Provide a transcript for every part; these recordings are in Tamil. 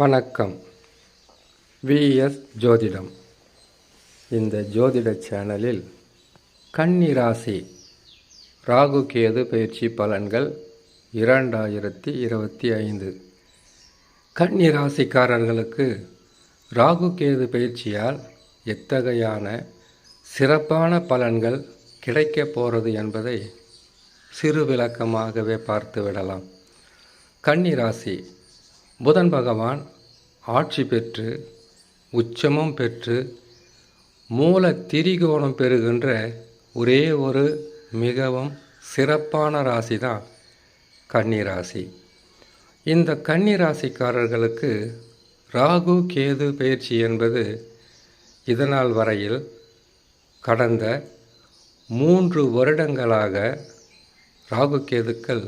வணக்கம். விஎஸ் ஜோதிடம். இந்த ஜோதிட சேனலில் கன்னிராசி ராகுகேது ராகு கேது பயிற்சி பலன்கள் இரண்டாயிரத்தி இருபத்தி ஐந்து. கன்னிராசிக்காரர்களுக்கு ராகுகேது ராகு கேது பயிற்சியால் எத்தகையான சிறப்பான பலன்கள் கிடைக்கப் போகிறது என்பதை சிறு விளக்கமாகவே பார்த்து விடலாம். கன்னி புதன் பகவான் ஆட்சி பெற்று உச்சமும் பெற்று மூல திரிகோணம் பெறுகின்ற ஒரே ஒரு மிகவும் சிறப்பான ராசி தான் கன்னி ராசி இந்த கன்னி ராசிக்காரர்களுக்கு ராகு கேது பயிற்சி என்பது இதனால் வரையில் கடந்த மூன்று வருடங்களாக ராகு கேதுக்கள்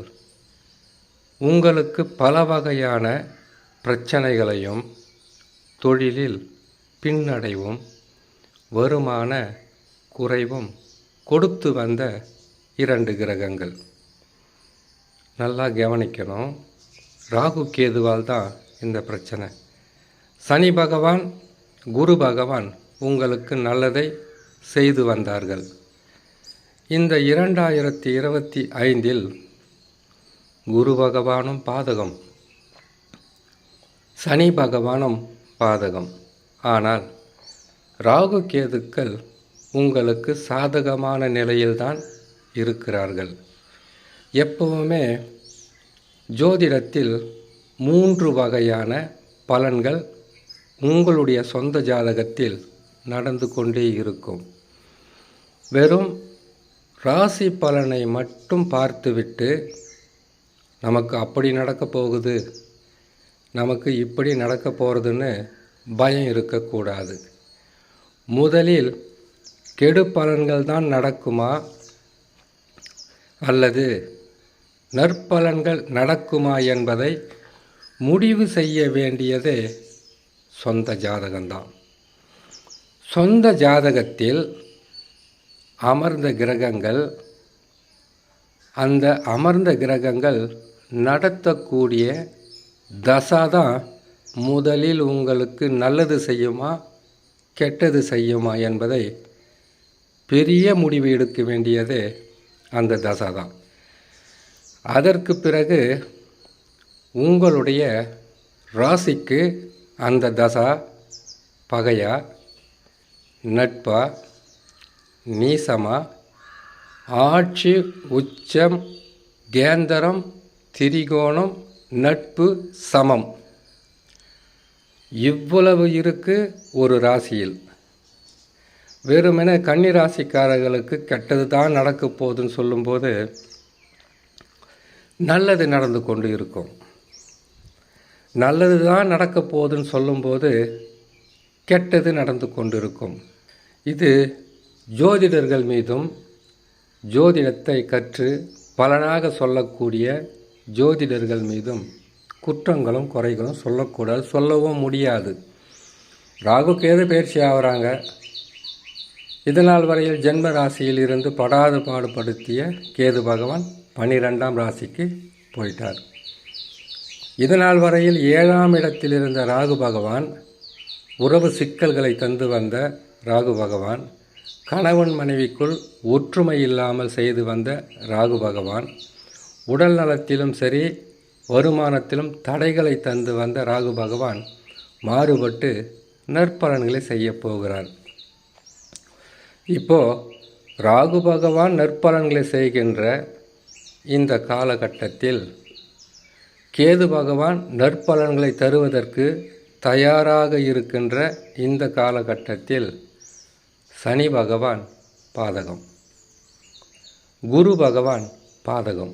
உங்களுக்கு பல வகையான பிரச்சனைகளையும் தொழிலில் பின்னடைவும் வருமான குறைவும் கொடுத்து வந்த இரண்டு கிரகங்கள். நல்லா கவனிக்கணும். ராகு கேதுவால் தான் இந்த பிரச்சனை. சனி பகவான் குரு பகவான் உங்களுக்கு நல்லதை செய்து வந்தார்கள். இந்த இரண்டாயிரத்தி இருபத்தி ஐந்தில் குரு பகவானும் பாதகம் சனி பகவானும் பாதகம். ஆனால் ராகு கேதுக்கள் உங்களுக்கு சாதகமான நிலையில்தான் இருக்கிறார்கள். எப்பவுமே ஜோதிடத்தில் மூன்று வகையான பலன்கள் உங்களுடைய சொந்த ஜாதகத்தில் நடந்து கொண்டே இருக்கும். வெறும் ராசி பலனை மட்டும் பார்த்துவிட்டு நமக்கு அப்படி நடக்கப் போகுது. நமக்கு இப்படி நடக்க போகிறதுன்னு பயம் இருக்கக்கூடாது. முதலில் கெடு பலன்கள் தான் நடக்குமா? அல்லது நற்பலன்கள் நடக்குமா என்பதை முடிவு செய்ய வேண்டியது சொந்த ஜாதகம்தான். சொந்த ஜாதகத்தில் அமர்ந்த கிரகங்கள் அந்த அமர்ந்த கிரகங்கள் நடத்தக்கூடிய தசா தான் முதலில் உங்களுக்கு நல்லது செய்யுமா கெட்டது செய்யுமா என்பதை பெரிய முடிவு எடுக்க வேண்டியது அந்த தசா தான். அதற்கு பிறகு உங்களுடைய ராசிக்கு அந்த தசா பகையா நட்பா நீசமா ஆட்சி உச்சம் கேந்திரம் திரிகோணம் நட்பு சமம். இவ்வளவு இருக்கு ஒரு ராசியில். வெறுமென கன்னி ராசிக்காரர்களுக்கு கெட்டது தான் நடக்க போகுதுன்னு சொல்லும்போது நல்லது நடந்து கொண்டு இருக்கும். நல்லது தான் நடக்க போகுதுன்னு சொல்லும்போது கெட்டது நடந்து கொண்டு இருக்கும். இது ஜோதிடர்கள் மீதும் ஜோதிடத்தை கற்று பலனாக சொல்லக்கூடிய ஜோதிடர்கள் மீதும் குற்றங்களும் குறைகளும் சொல்லக்கூடாது சொல்லவும் முடியாது. ராகு கேது பயிற்சி ஆகிறாங்க இதனால் வரையில் ஜென்ம ராசியில் இருந்து படாது பாடுபடுத்திய கேது பகவான் பன்னிரெண்டாம் ராசிக்கு போயிட்டார். இதனால் வரையில் ஏழாம் இடத்தில் இருந்த ராகு பகவான் உறவு சிக்கல்களை தந்து வந்த ராகு பகவான் கணவன் மனைவிக்குள் ஒற்றுமை இல்லாமல் செய்து வந்த ராகு பகவான் உடல் நலத்திலும் சரி வருமானத்திலும் தடைகளை தந்து வந்த ராகு பகவான் மாறுபட்டு நற்பலன்களை செய்ய போகிறார். இப்போ ராகு பகவான் நற்பலன்களை செய்கின்ற இந்த காலகட்டத்தில் கேது பகவான் நற்பலன்களை தருவதற்கு தயாராக இருக்கின்ற இந்த காலகட்டத்தில் சனி பகவான் பாதகம் குரு பகவான் பாதகம்.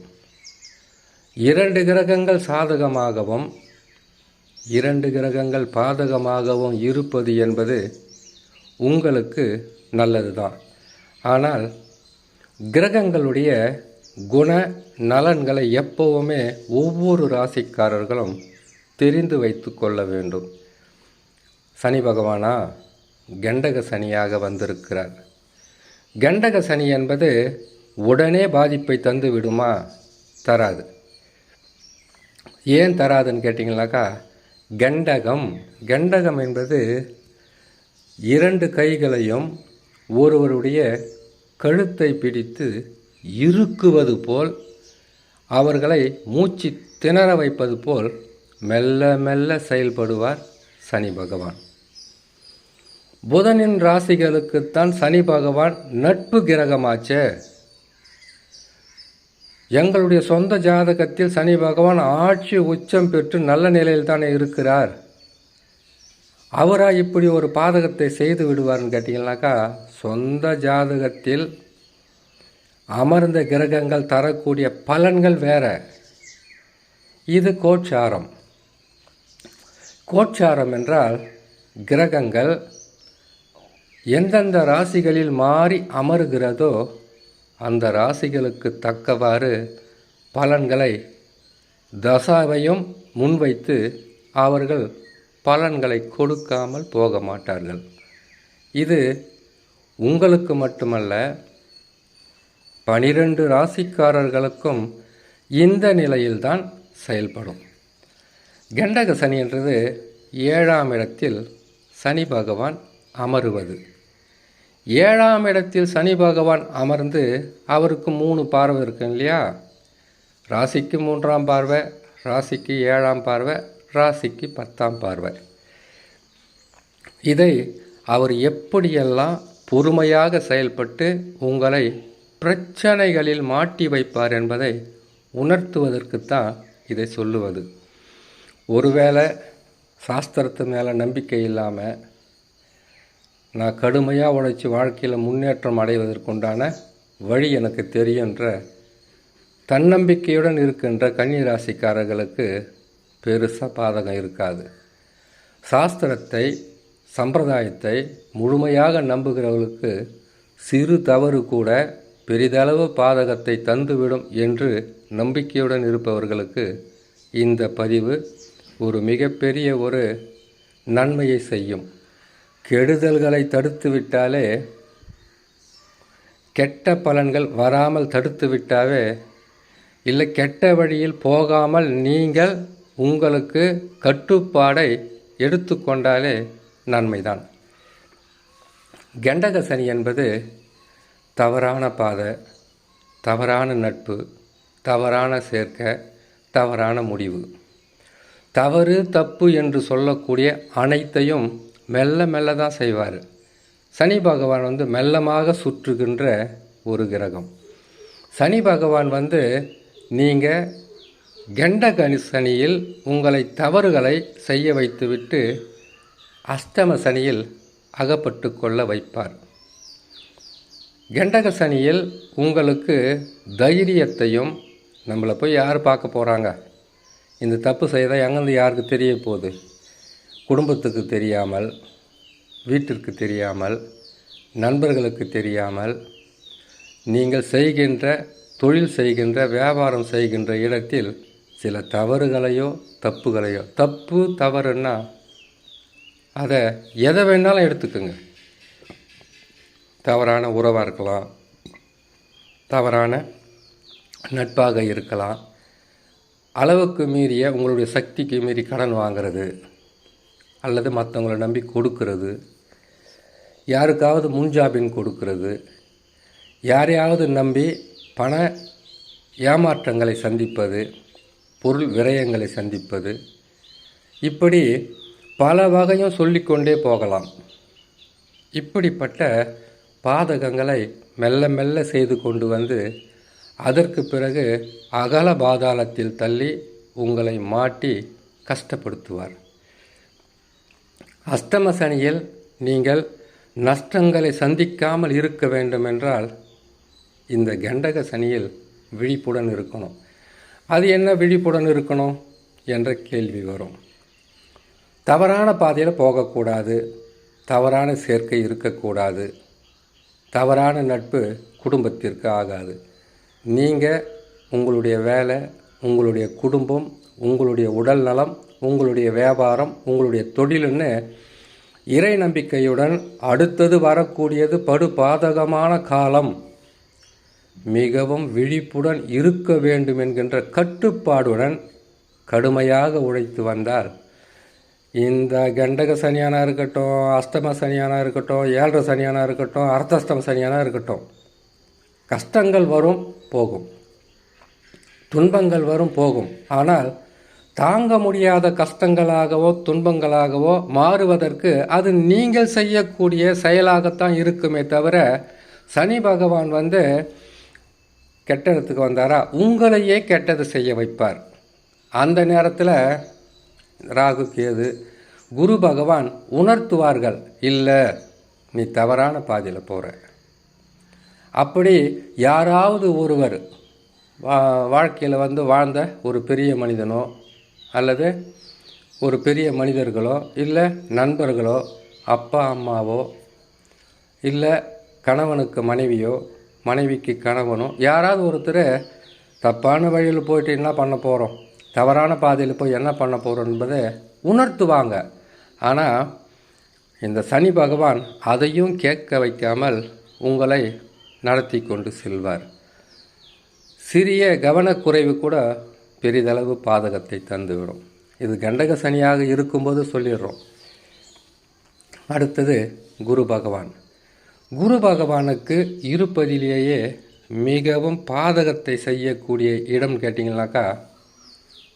இரண்டு கிரகங்கள் சாதகமாகவும் இரண்டு கிரகங்கள் பாதகமாகவும் இருப்பது என்பது உங்களுக்கு நல்லதுதான். ஆனால் கிரகங்களுடைய குண நலன்களை எப்பவுமே ஒவ்வொரு ராசிக்காரர்களும் தெரிந்து வைத்து கொள்ள வேண்டும். சனி பகவானா கண்டக சனியாக வந்திருக்கிறார். கண்டக சனி என்பது உடனே பாதிப்பை தந்து விடுமா? தராது. ஏன் தராதுன்னு கேட்டிங்கனாக்கா கண்டகம். கண்டகம் என்பது இரண்டு கைகளையும் ஒருவருடைய கழுத்தை பிடித்து இறுக்குவது போல் அவர்களை மூச்சு திணற வைப்பது போல் மெல்ல மெல்ல செயல்படுவார் சனி பகவான். புதனின் ராசிகளுக்குத்தான் சனி பகவான் நட்பு கிரகமாச்சே. எங்களுடைய சொந்த ஜாதகத்தில் சனி பகவான் ஆட்சி உச்சம் பெற்று நல்ல நிலையில் தானே இருக்கிறார். அவராக இப்படி ஒரு பாதகத்தை செய்து விடுவார்னு கேட்டிங்கனாக்கா சொந்த ஜாதகத்தில் அமர்ந்த கிரகங்கள் தரக்கூடிய பலன்கள் வேற. இது கோச்சாரம். கோட்சாரம் என்றால் கிரகங்கள் எந்தெந்த ராசிகளில் மாறி அமருகிறதோ அந்த ராசிகளுக்கு தக்கவாறு பலன்களை தசாவையும் முன்வைத்து அவர்கள் பலன்களை கொடுக்காமல் போக மாட்டார்கள். இது உங்களுக்கு மட்டுமல்ல பனிரெண்டு ராசிக்காரர்களுக்கும் இந்த நிலையில்தான் செயல்படும். கண்டக சனி என்றது ஏழாம் இடத்தில் சனி பகவான் அமருவது. ஏழாம் இடத்தில் சனி பகவான் அமர்ந்து அவருக்கு மூணு பார்வை இருக்கு இல்லையா? ராசிக்கு மூன்றாம் பார்வை ராசிக்கு ஏழாம் பார்வை ராசிக்கு பத்தாம் பார்வை. இதை அவர் எப்படியெல்லாம் பொறுமையாக செயல்பட்டு உங்களை பிரச்சனைகளில் மாட்டி வைப்பார் என்பதை உணர்த்துவதற்குத்தான் இதை சொல்லுவது. ஒருவேளை சாஸ்திரத்து மேலே நம்பிக்கை இல்லாமல் நான் கடுமையாக உழைச்சி வாழ்க்கையில் முன்னேற்றம் அடைவதற்குண்டான வழி எனக்கு தெரியுன்ற தன்னம்பிக்கையுடன் இருக்கின்ற கன்னிராசிக்காரர்களுக்கு பெருசாக பாதகம் இருக்காது. சாஸ்திரத்தை சம்பிரதாயத்தை முழுமையாக நம்புகிறவர்களுக்கு சிறு தவறு கூட பெரிதளவு பாதகத்தை தந்துவிடும் என்று நம்பிக்கையுடன் இருப்பவர்களுக்கு இந்த பதிவு ஒரு மிகப்பெரிய ஒரு நன்மையை செய்யும். கெடுதல்களை தடுத்து விட்டாலே கெட்ட பலன்கள் வராமல் தடுத்து விட்டாவே இல்லை கெட்ட வழியில் போகாமல் நீங்கள் உங்களுக்கு கட்டுப்பாடை எடுத்துக்கொண்டாலே நன்மைதான். கெண்டக சனி என்பது தவறான பாதை தவறான நட்பு தவறான சேர்க்கை தவறான முடிவு. தவறு தப்பு என்று சொல்லக்கூடிய அனைத்தையும் மெல்ல மெல்ல தான் செய்வார். சனி பகவான் வந்து மெல்லமாக சுற்றுகின்ற ஒரு கிரகம். சனி பகவான் வந்து நீங்கள் கண்டகனி சனியில் உங்களை தவறுகளை செய்ய வைத்துவிட்டு அஷ்டம சனியில் அகப்பட்டு கொள்ள வைப்பார். கெண்டக சனியில் உங்களுக்கு தைரியத்தையும் நம்மளை போய் யார் பார்க்க போகிறாங்க இந்த தப்பு செய்தால் எங்கேருந்து யாருக்கு தெரிய போகுது? குடும்பத்துக்கு தெரியாமல் வீட்டிற்கு தெரியாமல் நண்பர்களுக்கு தெரியாமல் நீங்கள் செய்கின்ற தொழில் செய்கின்ற வியாபாரம் செய்கின்ற இடத்தில் சில தவறுகளையோ தப்புகளையோ தப்பு தவறுன்னா அதை எதை வேணாலும் எடுத்துக்கோங்க. தவறான உறவாக இருக்கலாம் தவறான நட்பாக இருக்கலாம். அளவுக்கு மீறிய உங்களுடைய சக்திக்கு மீறி கடன் வாங்கிறது. அல்லது மற்றவங்களை நம்பி கொடுக்கறது. யாருக்காவது முன்ஜாபின் கொடுக்கறது. யாரையாவது நம்பி பண ஏமாற்றங்களை சந்திப்பது பொருள் விரயங்களை சந்திப்பது. இப்படி பல வகையும் சொல்லிக்கொண்டே போகலாம். இப்படிப்பட்ட பாதகங்களை மெல்ல மெல்ல செய்து கொண்டு வந்து அதற்கு பிறகு அகல பாதாளத்தில் தள்ளி உங்களை மாட்டி கஷ்டப்படுத்துவார். அஷ்டம சனியில் நீங்கள் நஷ்டங்களை சந்திக்காமல் இருக்க வேண்டுமென்றால் இந்த கண்டக சனியில் விழிப்புடன் இருக்கணும். அது என்ன விழிப்புடன் இருக்கணும் என்ற கேள்வி வரும். தவறான பாதையில் போகக்கூடாது. தவறான சேர்க்கை இருக்கக்கூடாது. தவறான நட்பு குடும்பத்திற்கு ஆகாது. நீங்கள் உங்களுடைய வேலை உங்களுடைய குடும்பம் உங்களுடைய உடல் நலம் உங்களுடைய வியாபாரம் உங்களுடைய தொழில்னு இறை நம்பிக்கையுடன் அடுத்தது வரக்கூடியது படு பாதகமான காலம். மிகவும் விழிப்புடன் இருக்க வேண்டும் என்கின்ற கட்டுப்பாடுடன் கடுமையாக உழைத்து வந்தார். இந்த கண்டக சனியானா இருக்கட்டும் அஷ்டம சனியானா இருக்கட்டும் ஏழரை சனியானா இருக்கட்டும் அர்த்தஷ்டம சனியானா இருக்கட்டும். கஷ்டங்கள் வரும் போகும். துன்பங்கள் வரும் போகும். ஆனால் தாங்க முடியாத கஷ்டங்களாகவோ துன்பங்களாகவோ மாறுவதற்கு அது நீங்கள் செய்யக்கூடிய செயலாகத்தான் இருக்குமே தவிர சனி பகவான் வந்து கெட்டதுக்கு வந்தாரா? உங்களையே கெட்டது செய்ய வைப்பார். அந்த நேரத்தில் ராகு கேது குரு பகவான் உணர்த்துவார்கள். இல்லை நீ தவறான பாதையில் போகிற அப்படி யாராவது ஒருவர் வா வாழ்க்கையில் வந்து வாழ்ந்த ஒரு பெரிய மனிதனோ அல்லது ஒரு பெரிய மனிதர்களோ இல்லை நண்பர்களோ அப்பா அம்மாவோ இல்லை கணவனுக்கு மனைவியோ மனைவிக்கு கணவனோ யாராவது ஒருத்தர் தப்பான வழியில் போயிட்டு என்ன பண்ண போகிறோம் தவறான பாதையில் போய் என்ன பண்ண போகிறோம் என்பதை உணர்த்துவாங்க. ஆனால் இந்த சனி பகவான் அதையும் கேட்க வைக்காமல் உங்களை நடத்தி கொண்டு செல்வார். சிறிய கவனக்குறைவு கூட பெரிதளவு பாதகத்தை தந்துவிடும். இது கண்டக சனியாக இருக்கும்போது சொல்லிடுறோம். அடுத்தது குரு பகவான். குரு பகவானுக்கு இருப்பதிலேயே மிகவும் பாதகத்தை செய்யக்கூடிய இடம் கேட்டிங்கனாக்கா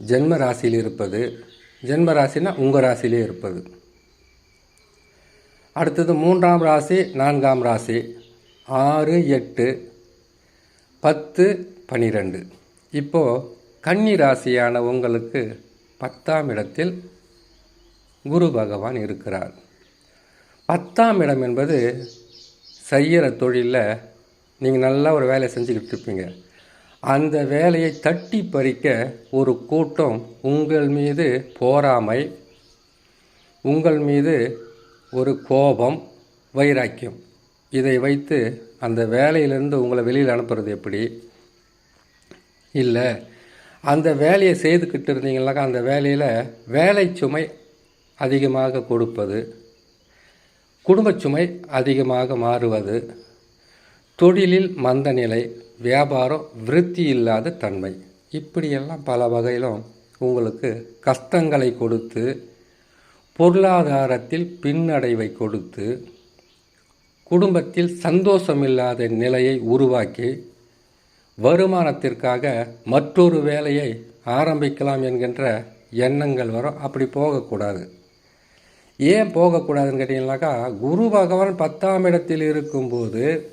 ஜென்ம ராசியில் இருப்பது. ஜென்ம ராசினா உங்கள் ராசியிலே இருப்பது. அடுத்தது மூன்றாம் ராசி நான்காம் ராசி. ஆறு எட்டு பத்து பனிரெண்டு. இப்போது கன்னி ராசியான உங்களுக்கு பத்தாம் இடத்தில் குரு பகவான் இருக்கிறார். பத்தாம் இடம் என்பது செய்கிற தொழிலில் நீங்கள் நல்லா ஒரு வேலையை செஞ்சுக்கிட்டு இருப்பீங்க. அந்த வேலையை தட்டி பறிக்க ஒரு கூட்டம் உங்கள் மீது போராமை உங்கள் மீது ஒரு கோபம் வைராக்கியம். இதை வைத்து அந்த வேலையிலேருந்து உங்களை வெளியில் அனுப்புறது எப்படி? இல்லை அந்த வேலையை செய்துக்கிட்டு இருந்தீங்கன்னாக்கா அந்த வேலையில் வேலை சுமை அதிகமாக கொடுப்பது குடும்பச் சுமை அதிகமாக மாறுவது தொழிலில் மந்த நிலை வியாபாரம் விருத்தி இல்லாத தன்மை இப்படியெல்லாம் பல வகையிலும் உங்களுக்கு கஷ்டங்களை கொடுத்து பொருளாதாரத்தில் பின்னடைவை கொடுத்து குடும்பத்தில் சந்தோஷமில்லாத நிலையை உருவாக்கி வருமானத்திற்காக மற்றொரு வேலையை ஆரம்பிக்கலாம் என்கின்ற எண்ணங்கள் வரும். அப்படி போகக்கூடாது. ஏன் போகக்கூடாதுன்னு கேட்டிங்கனாக்கா குரு பகவான் பத்தாம் இடத்தில் இருக்கும்போது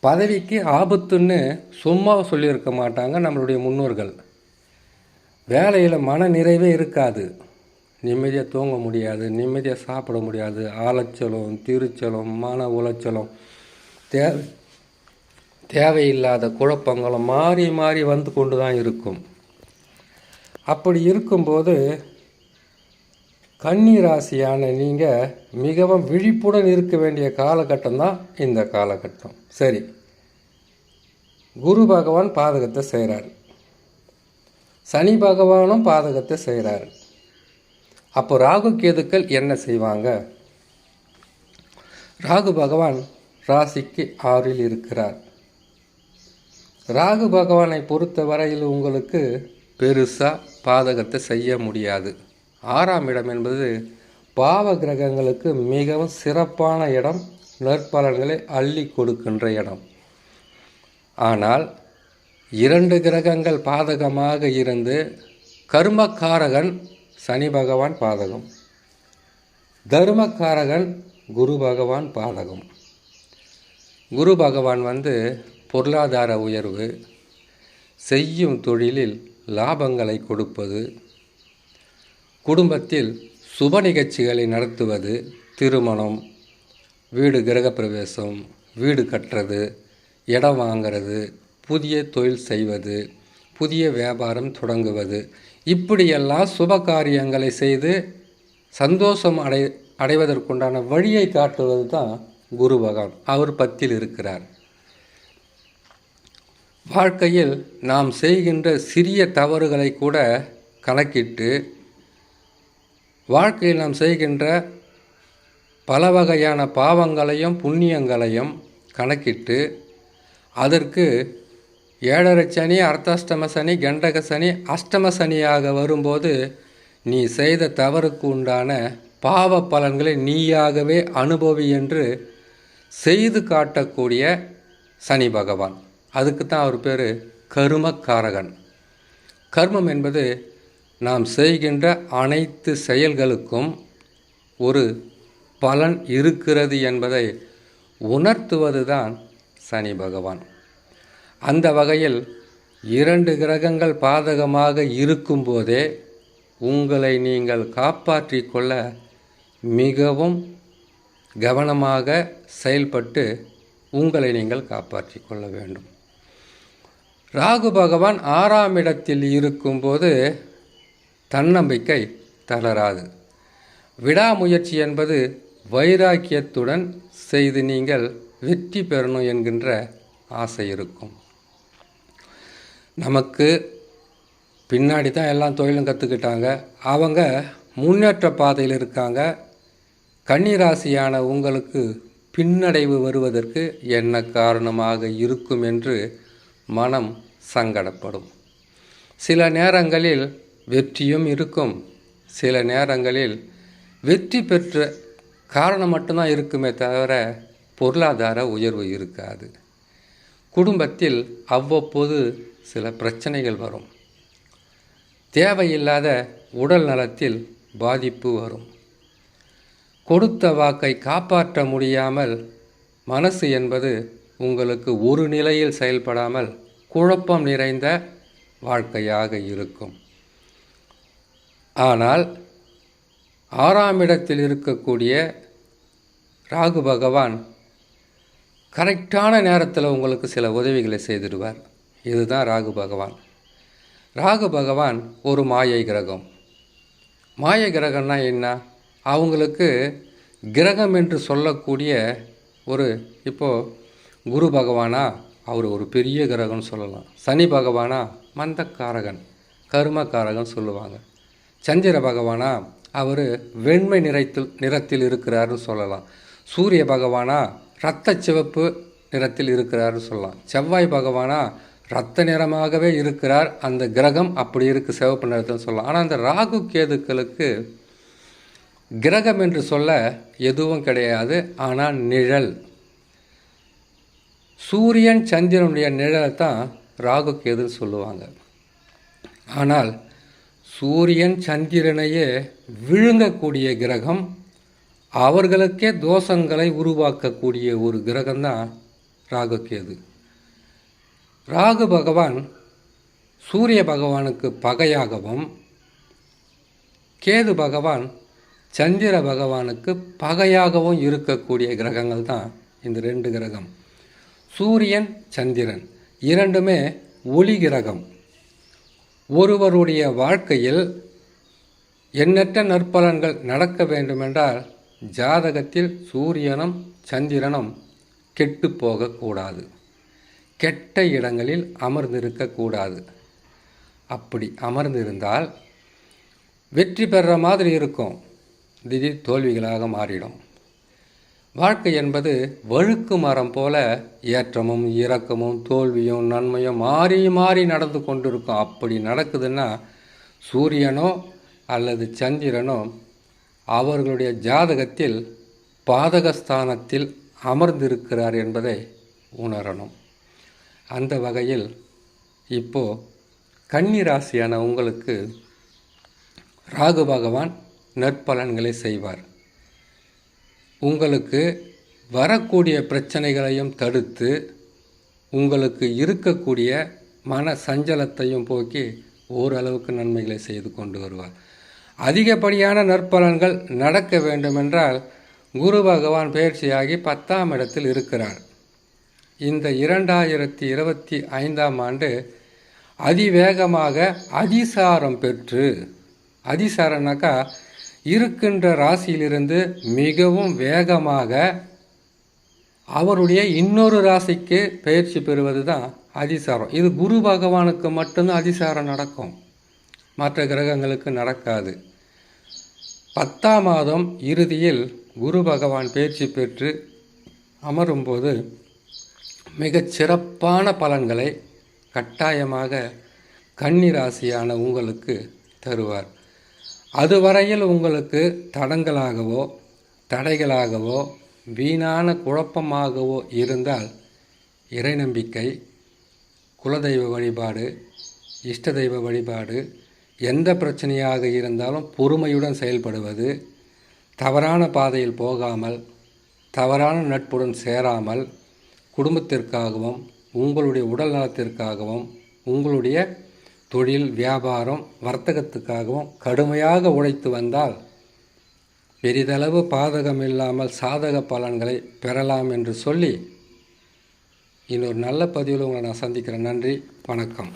பதவிக்கு ஆபத்துன்னு சும்மா சொல்லியிருக்க மாட்டாங்க நம்மளுடைய முன்னோர்கள். வேலையில் மன நிறைவே இருக்காது. நிம்மதியாக தூங்க முடியாது நிம்மதியாக சாப்பிட முடியாது. ஆலச்சலம் திருச்சலம் மன உளைச்சலம் தே தேவையில்லாத குழப்பங்களும் மாறி மாறி வந்து கொண்டு தான் இருக்கும். அப்படி இருக்கும்போது கன்னி ராசியான நீங்கள் மிகவும் விழிப்புடன் இருக்க வேண்டிய காலகட்டம் தான் இந்த காலகட்டம். சரி. குரு பகவான் பாதகத்தை செய்கிறார் சனி பகவானும் பாதகத்தை செய்கிறார் அப்போ ராகு கேதுக்கள் என்ன செய்வாங்க? ராகு பகவான் ராசிக்கு ஆறில் இருக்கிறார். ராகு பகவானை பொறுத்த வரையில் உங்களுக்கு பெருசாக பாதகத்தை செய்ய முடியாது. ஆறாம் இடம் என்பது பாவ கிரகங்களுக்கு மிகவும் சிறப்பான இடம் நற்பலன்களை அள்ளி கொடுக்கின்ற இடம். ஆனால் இரண்டு கிரகங்கள் பாதகமாக இருந்து கர்மக்காரகன் சனி பகவான் பாதகம் தர்மக்காரகன் குரு பகவான் பாதகம். குரு பகவான் வந்து பொருளாதார உயர்வு செய்யும் தொழிலில் லாபங்களை கொடுப்பது குடும்பத்தில் சுப நிகழ்ச்சிகளை நடத்துவது திருமணம் வீடு கிரகப்பிரவேசம் வீடு கட்டுறது இடம் வாங்கிறது புதிய தொழில் செய்வது புதிய வியாபாரம் தொடங்குவது இப்படியெல்லாம் சுப காரியங்களை செய்து சந்தோஷம் அடை அடைவதற்குண்டான வழியை காட்டுவது தான் குரு பகவான். அவர் பத்தில் இருக்கிறார். வாழ்க்கையில் நாம் செய்கின்ற சிறிய தவறுகளை கூட கணக்கிட்டு வாழ்க்கையில் நாம் செய்கின்ற பல வகையான பாவங்களையும் புண்ணியங்களையும் கணக்கிட்டு அதற்கு ஏழரை சனி அர்த்தாஷ்டம சனி கண்டக சனி அஷ்டம சனியாக வரும்போது நீ செய்த தவறுக்கு உண்டான பாவ பலன்களை நீயாகவே அனுபவி என்று செய்து காட்டக்கூடிய சனி பகவான். அதுக்கு தான் அவர் பேர் கருமக்காரகன். கர்மம் என்பது நாம் செய்கின்ற அனைத்து செயல்களுக்கும் ஒரு பலன் இருக்கிறது என்பதை உணர்த்துவது தான் சனி பகவான். அந்த வகையில் இரண்டு கிரகங்கள் பாதகமாக இருக்கும்போதே உங்களை நீங்கள் காப்பாற்றிக் கொள்ள மிகவும் கவனமாக செயல்பட்டு உங்களை நீங்கள் காப்பாற்றிக் கொள்ள வேண்டும். ராகு பகவான் ஆறாம் இடத்தில் இருக்கும்போது தன்னம்பிக்கை தளராது. விடாமுயற்சி என்பது வைராக்கியத்துடன் செய்து நீங்கள் வெற்றி பெறணும் என்கின்ற ஆசை இருக்கும். நமக்கு பின்னாடி தான் எல்லாம் தொழிலும் கற்றுக்கிட்டாங்க அவங்க முன்னேற்ற பாதையில் இருக்காங்க. கன்னிராசியான உங்களுக்கு பின்னடைவு வருவதற்கு என்ன காரணமாக இருக்கும் என்று மனம் சங்கடப்படும். சில நேரங்களில் வெற்றியும் இருக்கும். சில நேரங்களில் வெற்றி பெற்ற காரணம் மட்டும்தான் இருக்குமே தவிர பொருளாதார உயர்வு இருக்காது. குடும்பத்தில் அவ்வப்போது சில பிரச்சனைகள் வரும். தேவையில்லாத உடல் நலத்தில் பாதிப்பு வரும். கொடுத்த வாக்கை காப்பாற்ற முடியாமல் மனசு என்பது உங்களுக்கு ஒரு நிலையில் செயல்படாமல் குழப்பம் நிறைந்த வாழ்க்கையாக இருக்கும். ஆனால் ஆறாம் இடத்தில் இருக்கக்கூடிய ராகு பகவான் கரெக்டான நேரத்தில் உங்களுக்கு சில உதவிகளை செய்திடுவார். இதுதான் ராகு பகவான். ராகு பகவான் ஒரு மாயை கிரகம். மாயை கிரகம்னா என்ன? அவங்களுக்கு கிரகம் என்று சொல்லக்கூடிய ஒரு இப்போது குரு பகவானா அவர் ஒரு பெரிய கிரகம்னு சொல்லலாம். சனி பகவானா மந்தக்காரகன் கருமக்காரகன் சொல்லுவாங்க. சந்திர பகவானா அவர் வெண்மை நிறத்தில் நிறத்தில் இருக்கிறாருன்னு சொல்லலாம். சூரிய பகவானா இரத்த சிவப்பு நிறத்தில் இருக்கிறாருன்னு சொல்லலாம். செவ்வாய் பகவானா இரத்த நிறமாகவே இருக்கிறார். அந்த கிரகம் அப்படி இருக்குது சிவப்பு நிறத்தில் சொல்லலாம். ஆனால் அந்த ராகு கேதுக்களுக்கு கிரகம் என்று சொல்ல எதுவும் கிடையாது. ஆனால் நிழல். சூரியன் சந்திரனுடைய நிழலை தான் ராகு கேதுன்னு சொல்லுவாங்க. ஆனால் சூரியன் சந்திரனையே விழுங்கக்கூடிய கிரகம் அவர்களுக்கே தோஷங்களை உருவாக்கக்கூடிய ஒரு கிரகம்தான் ராகுகேது ராகு பகவான் சூரிய பகவானுக்கு பகையாகவும் கேது பகவான் சந்திர பகவானுக்கு பகையாகவும் இருக்கக்கூடிய கிரகங்கள் தான் இந்த ரெண்டு கிரகம். சூரியன் சந்திரன். இரண்டுமே ஒளி கிரகம். ஒருவருடைய வாழ்க்கையில் எண்ணற்ற நற்பலன்கள் நடக்க வேண்டுமென்றால் ஜாதகத்தில் சூரியனும் சந்திரனும் கெட்டு போகக்கூடாது. கெட்ட இடங்களில் அமர்ந்திருக்கக்கூடாது. அப்படி அமர்ந்திருந்தால் வெற்றி பெற மாதிரி இருக்கும். திடீர் தோல்விகளாக மாறிடும். வாழ்க்கை என்பது வழுக்கு மரம் போல ஏற்றமும் இறக்கமும் தோல்வியும் நன்மையும் மாறி மாறி நடந்து கொண்டிருக்கும். அப்படி நடக்குதுன்னா சூரியனோ அல்லது சந்திரனோ அவர்களுடைய ஜாதகத்தில் பாதகஸ்தானத்தில் அமர்ந்திருக்கிறார் என்பதை உணரணும். அந்த வகையில் இப்போ கன்னி ராசியான உங்களுக்கு ராகு பகவான் நற்பலன்களை செய்வார். உங்களுக்கு வரக்கூடிய பிரச்சனைகளையும் தடுத்து உங்களுக்கு இருக்கக்கூடிய மன சஞ்சலத்தையும் போக்கி ஓரளவுக்கு நன்மைகளை செய்து கொண்டு வருவார். அதிகப்படியான நற்பலன்கள் நடக்க வேண்டுமென்றால் குரு பகவான் பயிற்சியாகி பத்தாம் இடத்தில் இருக்கிறார். இந்த இரண்டாயிரத்தி இருபத்தி ஐந்தாம் ஆண்டு அதிவேகமாக அதிசாரம் பெற்று அதிசாரம்னாக்கா இருக்கின்ற ராசியிலிருந்து மிகவும் வேகமாக அவருடைய இன்னொரு ராசிக்கு பயிற்சி பெறுவது தான் அதிசாரம். இது குரு பகவானுக்கு மட்டும்தான் அதிசாரம் நடக்கும். மற்ற கிரகங்களுக்கு நடக்காது. பத்தாம் மாதம் இறுதியில் குரு பகவான் பயிற்சி பெற்று அமரும்போது மிகச் சிறப்பான பலன்களை கட்டாயமாக கன்னி ராசியான உங்களுக்கு தருவார். அதுவரையில் உங்களுக்கு தடங்களாகவோ தடைகளாகவோ வீணான குழப்பமாகவோ இருந்தால் இறை நம்பிக்கை குலதெய்வ வழிபாடு இஷ்ட தெய்வ வழிபாடு எந்த பிரச்சனையாக இருந்தாலும் பொறுமையுடன் செயல்படுவது தவறான பாதையில் போகாமல் தவறான நட்புடன் சேராமல் குடும்பத்திற்காகவும் உங்களுடைய உடல் நலத்திற்காகவும் உங்களுடைய தொழில் வியாபாரம் வர்த்தகத்துக்காகவும் கடுமையாக உழைத்து வந்தால் பெரிதளவு பாதகம் இல்லாமல் சாதக பலன்களை பெறலாம் என்று சொல்லி இன்னொரு நல்ல பதிவில் உங்களை நான் சந்திக்கிறேன். நன்றி வணக்கம்.